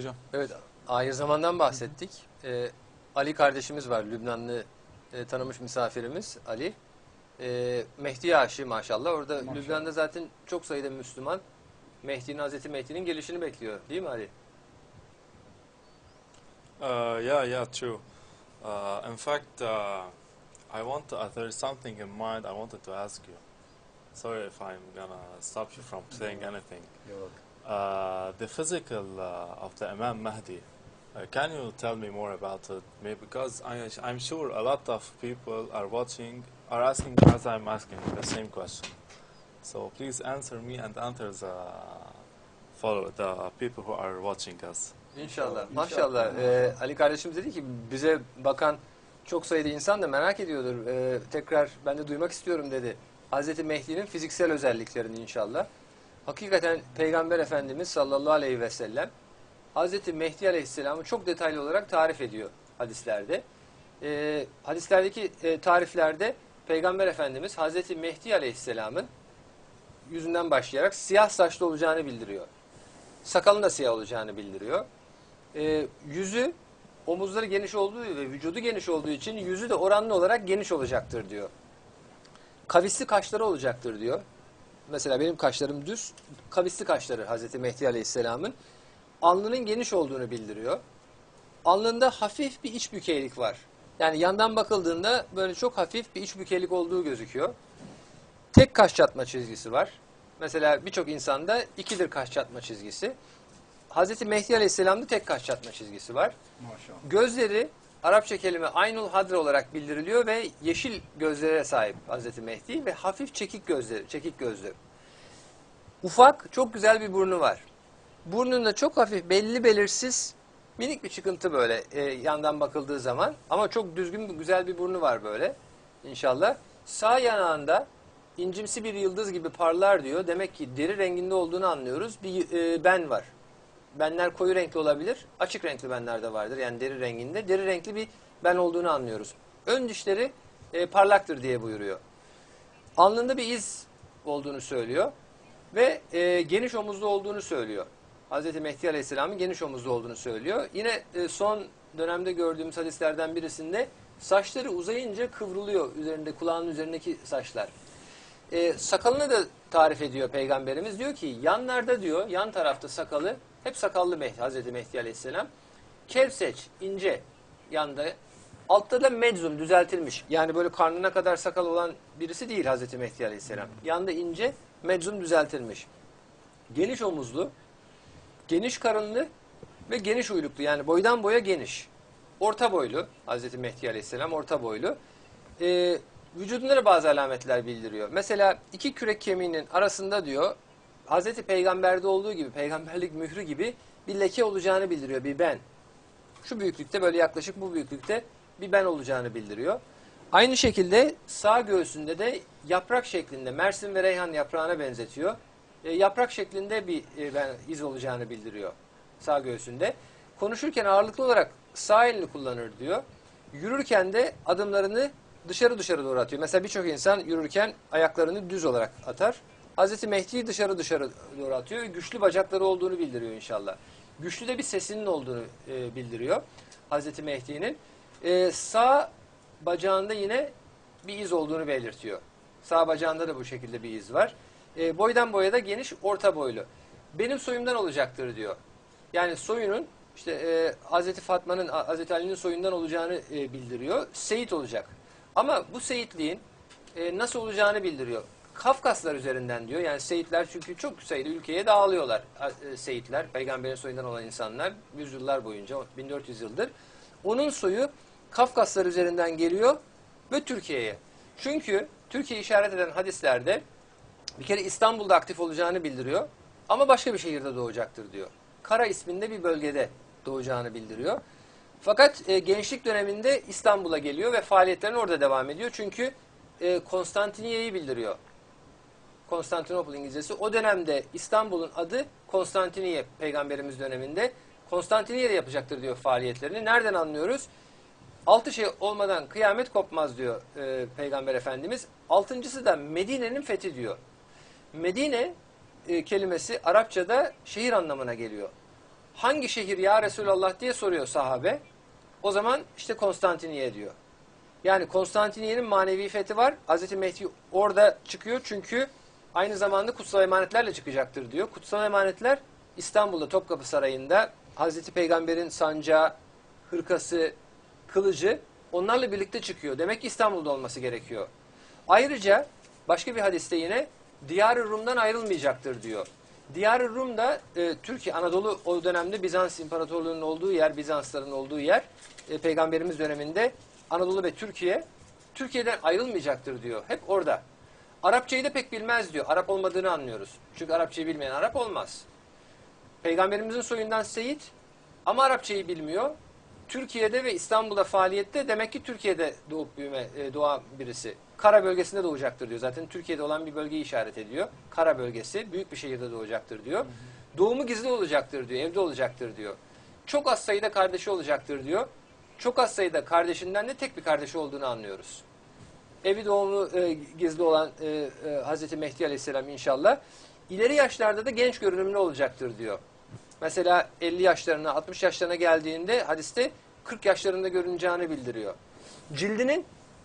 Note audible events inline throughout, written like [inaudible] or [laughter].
Hocam. Evet, ahir zamandan bahsettik. Ee, Ali kardeşimiz var, Lübnanlı e, tanımış misafirimiz Ali. Ee, Mehdi aşı maşallah. Orada Maşallah. Lübnan'da zaten çok sayıda Müslüman Mehdi'nin, Hazreti Mehdi'nin gelişini bekliyor. Değil mi Ali? Uh, yeah, yeah, true. Uh, in fact, uh, I want to, uh, there's something in mind I wanted to ask you. Sorry if I'm gonna stop you from saying anything. Uh, the physical uh, of the Imam Mahdi. Uh, can you tell me more about it? Maybe because I, I'm sure a lot of people are watching, are asking as I'm asking the same question. So please answer me and answer the follow the people who are watching us. İnşallah. İnşallah. Maşallah. Ee, Ali kardeşimiz dedi ki bize bakan çok sayıda insan da merak ediyordur. Ee, tekrar ben de duymak istiyorum dedi. Hazreti Mehdi'nin fiziksel özelliklerini inşallah. Hakikaten Peygamber Efendimiz sallallahu aleyhi ve sellem Hazreti Mehdi aleyhisselamı çok detaylı olarak tarif ediyor hadislerde. Ee, hadislerdeki e, tariflerde Peygamber Efendimiz Hazreti Mehdi aleyhisselamın yüzünden başlayarak siyah saçlı olacağını bildiriyor. Sakalın da siyah olacağını bildiriyor. Ee, yüzü omuzları geniş olduğu ve vücudu geniş olduğu için yüzü de oranlı olarak geniş olacaktır diyor. Kavisli kaşları olacaktır diyor. Mesela benim kaşlarım düz, kavisli kaşları Hazreti Mehdi Aleyhisselam'ın. Alnının geniş olduğunu bildiriyor. Alnında hafif bir iç bükeylik var. Yani yandan bakıldığında böyle çok hafif bir iç bükeylik olduğu gözüküyor. Tek kaş çatma çizgisi var. Mesela birçok insanda ikidir kaş çatma çizgisi. Hazreti Mehdi Aleyhisselam'da tek kaş çatma çizgisi var. Maşallah. Gözleri Arapça kelime Aynul Hadr olarak bildiriliyor ve yeşil gözlere sahip Hazreti Mehdi ve hafif çekik gözleri, çekik gözlü. Ufak, çok güzel bir burnu var. Burnunda çok hafif, belli belirsiz, minik bir çıkıntı böyle e, yandan bakıldığı zaman. Ama çok düzgün, güzel bir burnu var böyle inşallah. Sağ yanağında incimsi bir yıldız gibi parlar diyor. Demek ki deri renginde olduğunu anlıyoruz. Bir e, ben var. Benler koyu renkli olabilir. Açık renkli benler de vardır. Yani deri renginde. Deri renkli bir ben olduğunu anlıyoruz. Ön dişleri e, parlaktır diye buyuruyor. Alnında bir iz olduğunu söylüyor. Ve e, geniş omuzlu olduğunu söylüyor. Hz. Mehdi Aleyhisselam'ın geniş omuzlu olduğunu söylüyor. Yine e, son dönemde gördüğümüz hadislerden birisinde saçları uzayınca kıvrılıyor üzerinde kulağının üzerindeki saçlar. E, sakalını da tarif ediyor Peygamberimiz. Diyor ki yanlarda diyor yan tarafta sakalı hep sakallı Mehdi, Hazreti Mehdi Aleyhisselam. Kevseç ince yanda altta da meczum düzeltilmiş. Yani böyle karnına kadar sakal olan birisi değil Hazreti Mehdi Aleyhisselam. Yanda ince meczum düzeltilmiş. Geniş omuzlu, geniş karınlı ve geniş uyluklu. Yani boydan boya geniş. Orta boylu Hazreti Mehdi Aleyhisselam orta boylu. Ee, vücudunda da bazı alametler bildiriyor. Mesela iki kürek kemiğinin arasında diyor Hazreti Peygamber'de olduğu gibi peygamberlik mührü gibi bir leke olacağını bildiriyor bir ben. Şu büyüklükte böyle yaklaşık bu büyüklükte bir ben olacağını bildiriyor. Aynı şekilde sağ göğsünde de yaprak şeklinde Mersin ve Reyhan yaprağına benzetiyor. E, yaprak şeklinde bir e, ben, iz olacağını bildiriyor sağ göğsünde. Konuşurken ağırlıklı olarak sağ elini kullanır diyor. Yürürken de adımlarını dışarı dışarı doğru atıyor. Mesela birçok insan yürürken ayaklarını düz olarak atar. Hazreti Mehdi'yi dışarı dışarı doğru atıyor. Güçlü bacakları olduğunu bildiriyor inşallah. Güçlü de bir sesinin olduğunu e, bildiriyor Hazreti Mehdi'nin. E, sağ bacağında yine bir iz olduğunu belirtiyor. Sağ bacağında da bu şekilde bir iz var. E, boydan boya da geniş, orta boylu. Benim soyumdan olacaktır diyor. Yani soyunun işte e, Hazreti Fatma'nın, Hazreti Ali'nin soyundan olacağını e, bildiriyor. Seyit olacak. Ama bu seyitliğin e, nasıl olacağını bildiriyor. Kafkaslar üzerinden diyor. Yani Seyitler çünkü çok sayıda ülkeye dağılıyorlar. E, Seyitler, peygamberin soyundan olan insanlar yüzyıllar boyunca, 1400 yıldır. Onun soyu Kafkaslar üzerinden geliyor ve Türkiye'ye. Çünkü Türkiye işaret eden hadislerde bir kere İstanbul'da aktif olacağını bildiriyor. Ama başka bir şehirde doğacaktır diyor. Kara isminde bir bölgede doğacağını bildiriyor. Fakat e, gençlik döneminde İstanbul'a geliyor ve faaliyetlerine orada devam ediyor. Çünkü e, Konstantiniye'yi bildiriyor. Konstantinopol İngilizcesi. O dönemde İstanbul'un adı Konstantiniye peygamberimiz döneminde. Konstantiniye'de yapacaktır diyor faaliyetlerini. Nereden anlıyoruz? Altı şey olmadan kıyamet kopmaz diyor e, Peygamber Efendimiz. Altıncısı da Medine'nin fethi diyor. Medine e, kelimesi Arapçada şehir anlamına geliyor. hangi şehir ya Resulallah diye soruyor sahabe. O zaman işte Konstantiniye diyor. Yani Konstantiniye'nin manevi fethi var. Hazreti Mehdi orada çıkıyor çünkü aynı zamanda kutsal emanetlerle çıkacaktır diyor. Kutsal emanetler İstanbul'da Topkapı Sarayı'nda Hazreti Peygamber'in sancağı, hırkası, kılıcı onlarla birlikte çıkıyor. Demek ki İstanbul'da olması gerekiyor. Ayrıca başka bir hadiste yine Diyar-ı Rum'dan ayrılmayacaktır diyor. Diyar-ı Rum da e, Türkiye, Anadolu o dönemde Bizans İmparatorluğu'nun olduğu yer, Bizansların olduğu yer. E, Peygamberimiz döneminde Anadolu ve Türkiye, Türkiye'den ayrılmayacaktır diyor. Hep orada. Arapçayı da pek bilmez diyor. Arap olmadığını anlıyoruz. Çünkü Arapçayı bilmeyen Arap olmaz. Peygamberimizin soyundan Seyit ama Arapçayı bilmiyor. Türkiye'de ve İstanbul'da faaliyette demek ki Türkiye'de doğup büyüme, e, doğan birisi. Kara bölgesinde doğacaktır diyor. Zaten Türkiye'de olan bir bölgeyi işaret ediyor. Kara bölgesi büyük bir şehirde doğacaktır diyor. Doğumu gizli olacaktır diyor. Evde olacaktır diyor. Çok az sayıda kardeşi olacaktır diyor. Çok az sayıda kardeşinden de tek bir kardeşi olduğunu anlıyoruz. Evi doğumu e, gizli olan e, e, Hazreti Mehdi Aleyhisselam inşallah. İleri yaşlarda da genç görünümlü olacaktır diyor. Mesela 50 yaşlarına, 60 yaşlarına geldiğinde hadiste 40 yaşlarında görüneceğini bildiriyor. Cildinin,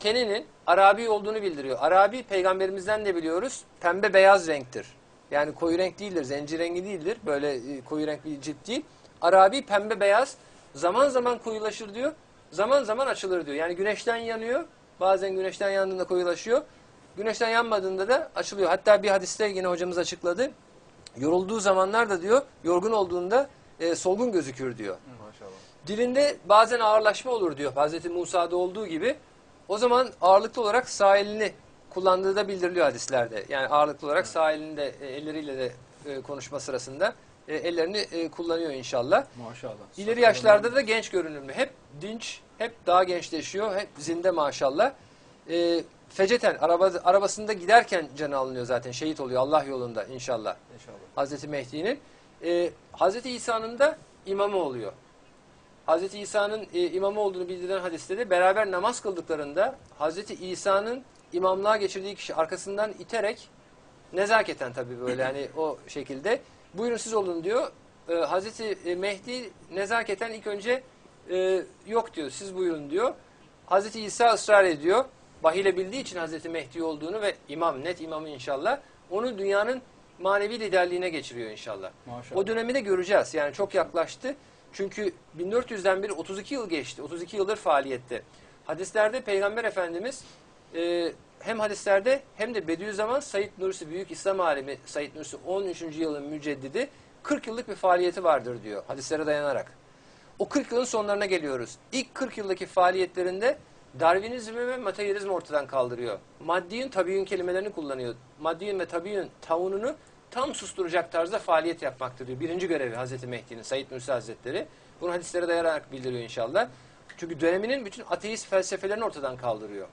teninin Arabi olduğunu bildiriyor. Arabi peygamberimizden de biliyoruz pembe beyaz renktir. Yani koyu renk değildir, zenci rengi değildir. Böyle e, koyu renk bir cilt değil. Arabi pembe beyaz zaman zaman koyulaşır diyor. Zaman zaman açılır diyor. Yani güneşten yanıyor. Bazen güneşten yandığında koyulaşıyor. Güneşten yanmadığında da açılıyor. Hatta bir hadiste yine hocamız açıkladı. Yorulduğu zamanlarda diyor, yorgun olduğunda e, solgun gözükür diyor. Maşallah. Dilinde bazen ağırlaşma olur diyor. Hazreti Musa'da olduğu gibi. O zaman ağırlıklı olarak sağ elini kullandığı da bildiriliyor hadislerde. Yani ağırlıklı olarak sağ elinde e, elleriyle de e, konuşma sırasında e, ellerini e, kullanıyor inşallah. Maşallah. İleri yaşlarda da genç görünümlü. Hep dinç, hep daha gençleşiyor, hep zinde maşallah. E, feceten araba, arabasında giderken canı alınıyor zaten. Şehit oluyor Allah yolunda inşallah. İnşallah. Hazreti Mehdi'nin. E, Hazreti İsa'nın da imamı oluyor. Hazreti İsa'nın e, imamı olduğunu bildiren hadiste de beraber namaz kıldıklarında Hazreti İsa'nın imamlığa geçirdiği kişi arkasından iterek nezaketen tabii böyle hani o şekilde buyurun siz olun diyor. E, Hazreti Mehdi nezaketen ilk önce e, yok diyor siz buyurun diyor. Hazreti İsa ısrar ediyor. Vahiyle bildiği için Hazreti Mehdi olduğunu ve imam net imamı inşallah onu dünyanın manevi liderliğine geçiriyor inşallah. Maşallah. O dönemi de göreceğiz. Yani çok yaklaştı. Çünkü 1400'den beri 32 yıl geçti. 32 yıldır faaliyette. Hadislerde Peygamber Efendimiz e, hem hadislerde hem de Bediüzzaman Said Nursi Büyük İslam alimi Said Nursi 13. yılın müceddidi 40 yıllık bir faaliyeti vardır diyor hadislere dayanarak. O 40 yılın sonlarına geliyoruz. İlk 40 yıldaki faaliyetlerinde Darwinizmi ve materyalizmi ortadan kaldırıyor. Maddiyün, tabiyyün kelimelerini kullanıyor. Maddiyün ve tabiyyün tavununu tam susturacak tarzda faaliyet yapmaktır diyor. Birinci görevi Hazreti Mehdi'nin, Said Nursi Hazretleri. Bunu hadislere dayanarak bildiriyor inşallah. Çünkü döneminin bütün ateist felsefelerini ortadan kaldırıyor.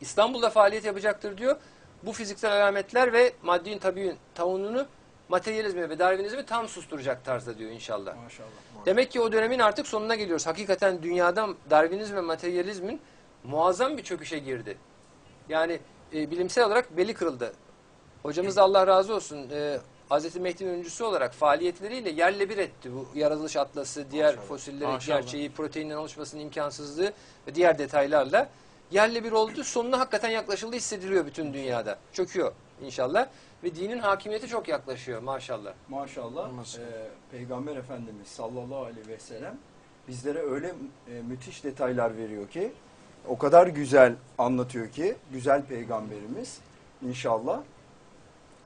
İstanbul'da faaliyet yapacaktır diyor. Bu fiziksel alametler ve maddiyün tabiyyün tavununu materyalizmi ve Darwinizmi tam susturacak tarzda diyor inşallah. Maşallah. maşallah. Demek ki o dönemin artık sonuna geliyoruz. Hakikaten dünyada Darwinizm ve materyalizmin muazzam bir çöküşe girdi. Yani e, bilimsel olarak beli kırıldı. Hocamız da Allah razı olsun e, Hz. Mehdi'nin öncüsü olarak faaliyetleriyle yerle bir etti. Bu yaratılış atlası, diğer Maşallah. fosillerin Maşallah. gerçeği, proteinden oluşmasının imkansızlığı ve diğer detaylarla yerle bir oldu. Sonuna hakikaten yaklaşıldı hissediliyor bütün dünyada. Çöküyor inşallah. Ve dinin hakimiyeti çok yaklaşıyor maşallah. Maşallah. Maşallah. e, Peygamber Efendimiz sallallahu aleyhi ve sellem bizlere öyle e, müthiş detaylar veriyor ki o kadar güzel anlatıyor ki güzel peygamberimiz inşallah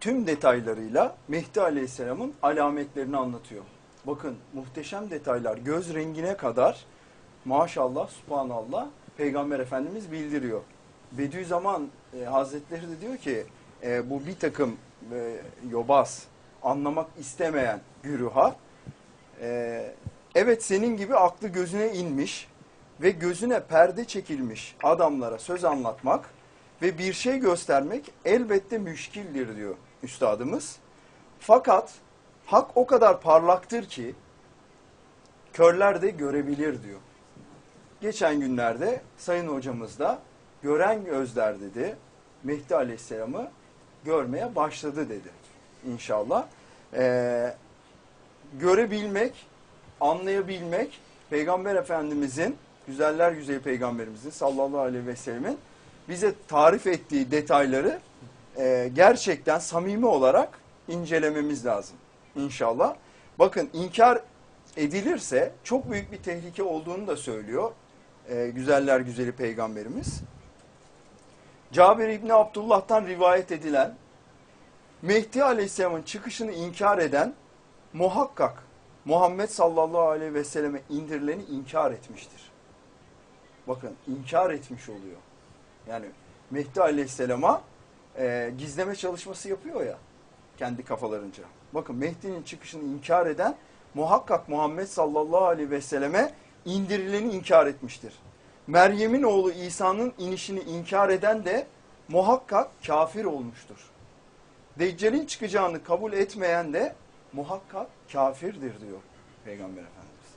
tüm detaylarıyla Mehdi Aleyhisselam'ın alametlerini anlatıyor. Bakın muhteşem detaylar göz rengine kadar maşallah subhanallah Peygamber Efendimiz bildiriyor. Bediüzzaman e, Hazretleri de diyor ki e, bu bir takım e, yobaz anlamak istemeyen güruha e, evet senin gibi aklı gözüne inmiş ve gözüne perde çekilmiş adamlara söz anlatmak ve bir şey göstermek elbette müşkildir diyor üstadımız. Fakat hak o kadar parlaktır ki körler de görebilir diyor. Geçen günlerde Sayın Hocamız da gören gözler dedi. Mehdi Aleyhisselam'ı görmeye başladı dedi. İnşallah. Ee, görebilmek anlayabilmek Peygamber Efendimizin, güzeller güzeli Peygamberimizin sallallahu aleyhi ve sellemin bize tarif ettiği detayları e, gerçekten samimi olarak incelememiz lazım inşallah. Bakın inkar edilirse çok büyük bir tehlike olduğunu da söylüyor e, güzeller güzeli Peygamberimiz. Cabir İbni Abdullah'tan rivayet edilen Mehdi Aleyhisselam'ın çıkışını inkar eden muhakkak Muhammed sallallahu aleyhi ve selleme indirileni inkar etmiştir. Bakın inkar etmiş oluyor. Yani Mehdi Aleyhisselam'a e, gizleme çalışması yapıyor ya kendi kafalarınca. Bakın Mehdi'nin çıkışını inkar eden muhakkak Muhammed sallallahu aleyhi ve selleme indirileni inkar etmiştir. Meryem'in oğlu İsa'nın inişini inkar eden de muhakkak kafir olmuştur. Deccal'in çıkacağını kabul etmeyen de muhakkak kafirdir diyor Peygamber Efendimiz.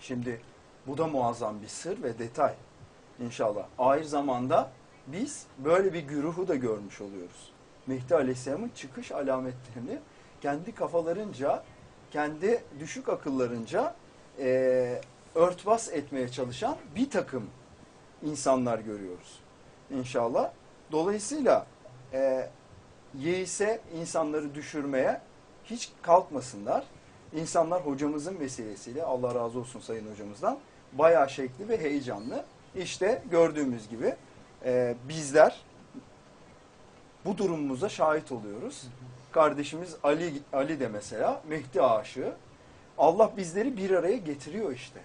Şimdi bu da muazzam bir sır ve detay inşallah. Ahir zamanda biz böyle bir güruhu da görmüş oluyoruz. Mehdi Aleyhisselam'ın çıkış alametlerini kendi kafalarınca, kendi düşük akıllarınca e, örtbas etmeye çalışan bir takım insanlar görüyoruz. İnşallah. Dolayısıyla e, yeise insanları düşürmeye hiç kalkmasınlar. İnsanlar hocamızın vesilesiyle Allah razı olsun sayın hocamızdan bayağı şekli ve heyecanlı. İşte gördüğümüz gibi e, bizler bu durumumuza şahit oluyoruz. Kardeşimiz Ali Ali de mesela Mehdi aşığı. Allah bizleri bir araya getiriyor işte.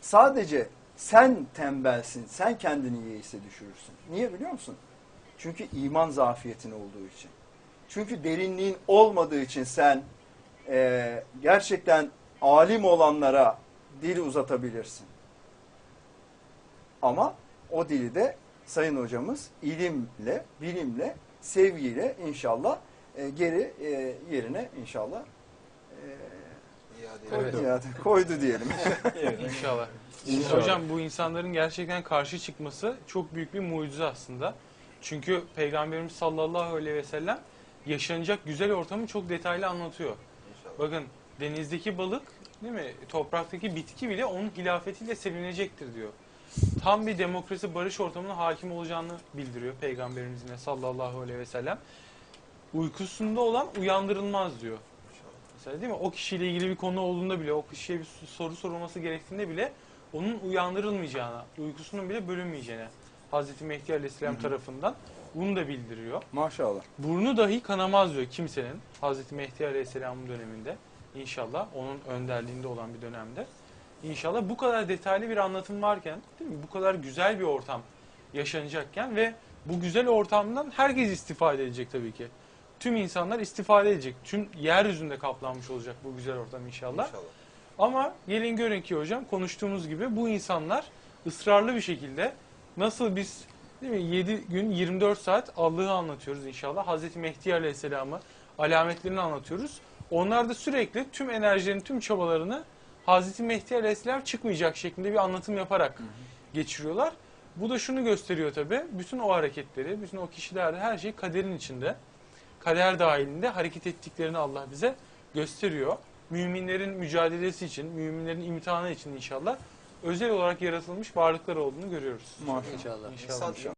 Sadece sen tembelsin, sen kendini yeise düşürürsün. Niye biliyor musun? Çünkü iman zafiyetin olduğu için. Çünkü derinliğin olmadığı için sen e, gerçekten alim olanlara dil uzatabilirsin. Ama o dili de sayın hocamız ilimle, bilimle, sevgiyle inşallah e, geri e, yerine inşallah e, Evet. koydu, koydu diyelim. [laughs] İnşallah. İnşallah. Hocam bu insanların gerçekten karşı çıkması çok büyük bir mucize aslında. Çünkü Peygamberimiz sallallahu aleyhi ve sellem yaşanacak güzel ortamı çok detaylı anlatıyor. Bakın denizdeki balık değil mi? Topraktaki bitki bile onun hilafetiyle sevinecektir diyor. Tam bir demokrasi barış ortamına hakim olacağını bildiriyor Peygamberimiz yine sallallahu aleyhi ve sellem. Uykusunda olan uyandırılmaz diyor. Mesela değil mi? O kişiyle ilgili bir konu olduğunda bile, o kişiye bir soru sorulması gerektiğinde bile onun uyandırılmayacağına, uykusunun bile bölünmeyeceğine Hazreti Mehdi Aleyhisselam tarafından bunu da bildiriyor. Maşallah. Burnu dahi kanamaz diyor kimsenin Hazreti Mehdi Aleyhisselam'ın döneminde. İnşallah onun önderliğinde olan bir dönemde. İnşallah bu kadar detaylı bir anlatım varken, değil mi? Bu kadar güzel bir ortam yaşanacakken ve bu güzel ortamdan herkes istifade edecek tabii ki. Tüm insanlar istifade edecek. Tüm yeryüzünde kaplanmış olacak bu güzel ortam inşallah. Ama gelin görün ki hocam konuştuğumuz gibi bu insanlar ısrarlı bir şekilde nasıl biz değil mi 7 gün 24 saat Allah'ı anlatıyoruz inşallah. Hazreti Mehdi Aleyhisselam'ı alametlerini anlatıyoruz. Onlar da sürekli tüm enerjilerini, tüm çabalarını Hazreti Mehdi Aleyhisselam çıkmayacak şeklinde bir anlatım yaparak geçiriyorlar. Bu da şunu gösteriyor tabi. Bütün o hareketleri, bütün o kişiler her şey kaderin içinde. Kader dahilinde hareket ettiklerini Allah bize gösteriyor. Müminlerin mücadelesi için, müminlerin imtihanı için inşallah özel olarak yaratılmış varlıklar olduğunu görüyoruz. Maşallah. İnşallah. İnşallah. İnşallah.